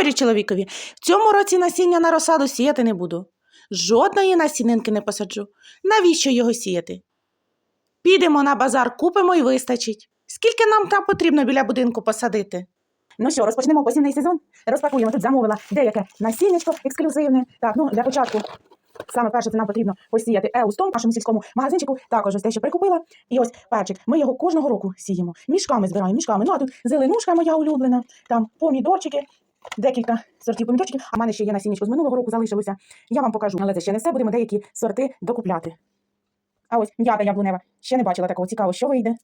Говорю чоловікові, в цьому році насіння на розсаду сіяти не буду. Жодної насінинки не посаджу. Навіщо його сіяти? Підемо на базар, купимо і вистачить. Скільки нам там потрібно біля будинку посадити? Ну що, розпочнемо осінний сезон. Розпакуємо. Тут замовила деяке насіннячко ексклюзивне. Так, ну для початку. Саме перше, це нам потрібно посіяти еустом нашому сільському магазинчику. Також ось те, що прикупила. І ось перчик. Ми його кожного року сіємо. Мішками збираємо, мішками. Ну а тут зеленушка моя улюблена, там помідорчики, декілька сортів поміточків, а в мене ще є насіннячко з минулого року залишилося. Я вам покажу, але це ще не все, будемо деякі сорти докупляти. А ось м'ята яблунева. Ще не бачила такого цікаво, що вийде.